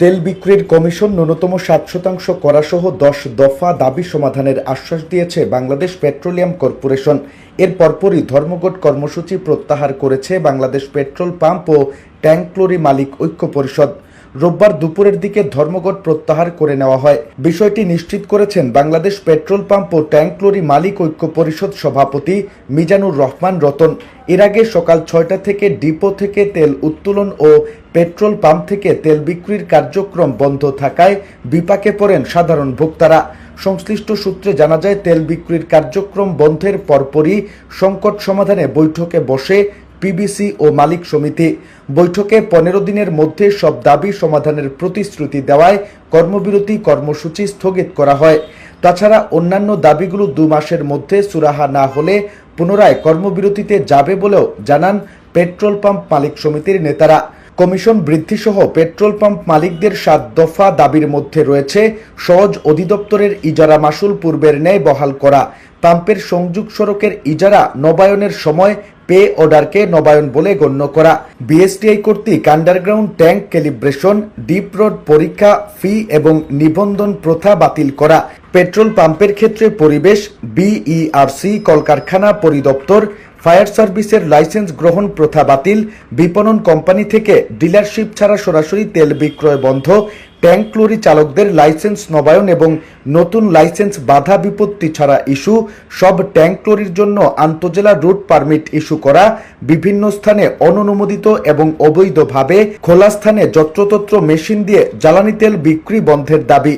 তেল বিক্রির কমিশন ন্যূনতম সাত শতাংশ করাসহ দশ দফা দাবি সমাধানের আশ্বাস দিয়েছে বাংলাদেশ পেট্রোলিয়াম কর্পোরেশন। এর পরপরই ধর্মঘট কর্মসূচি প্রত্যাহার করেছে বাংলাদেশ পেট্রোল পাম্প ও ট্যাঙ্কলোরি মালিক ঐক্য পরিষদ। রোববার দুপুরের দিকে ধর্মঘট প্রত্যাহার করে নেওয়া হয়। বিষয়টি নিশ্চিত করেছেন বাংলাদেশ পেট্রোল পাম্প ও ট্যাঙ্কলোরি মালিক ঐক্য পরিষদ সভাপতি মিজানুর রহমান রতন। এর আগে সকাল ছয়টা থেকে ডিপো থেকে তেল উত্তোলন ও পেট্রোল পাম্প থেকে তেল বিক্রির কার্যক্রম বন্ধ থাকায় বিপাকে পড়েন সাধারণ ভোক্তারা। সংশ্লিষ্ট সূত্রে জানা যায়, তেল বিক্রির কার্যক্রম বন্ধের পরপরই সংকট সমাধানে বৈঠকে বসে পিবিসি ও মালিক সমিতি। বৈঠকে পনেরো দিনের মধ্যে সব দাবি সমাধানের প্রতিশ্রুতি দেওয়ায় কর্মবিরতি কর্মসূচি স্থগিত করা হয়। তাছাড়া অন্যান্য দাবিগুলো দু মাসের মধ্যে সুরাহা না হলে পুনরায় কর্মবিরতিতে যাবে বলেও জানান পেট্রোল পাম্প মালিক সমিতির নেতারা। কমিশন বৃদ্ধিসহ পেট্রোল পাম্প মালিকদের সাত দফা দাবির মধ্যে রয়েছে সহজ অধিদপ্তরের ইজারা মাসুল পূর্বের ন্যায় বহাল করা, পাম্পের সংযোগ সড়কের ইজারা নবায়নের সময় পে অর্ডারকে নবায়ন বলে গণ্য করা। বিএসটিআই কর্তৃক underground tank calibration, dip rod পরীক্ষা, ফি এবং নিবন্ধন প্রথা বাতিল করা। পেট্রোল পাম্পের ক্ষেত্রে পরিবেশ, বিইআরসি, কলকারখানা পরিদপ্তর ফায়ার সার্ভিসের লাইসেন্স গ্রহণ প্রথা বাতিল, বিপণন কোম্পানি থেকে ডিলারশিপ ছাড়া সরাসরি তেল বিক্রয় বন্ধ, ট্যাঙ্ক লরি চালকদের লাইসেন্স নবায়ন এবং নতুন লাইসেন্স বাধা বিপত্তি ছাড়া ইস্যু, সব ট্যাঙ্ক লরির জন্য আন্তজেলা রুট পারমিট ইস্যু করা, বিভিন্ন স্থানে অননুমোদিত এবং অবৈধভাবে খোলা স্থানে যত্রতত্র মেশিন দিয়ে জ্বালানি তেল বিক্রি বন্ধের দাবি।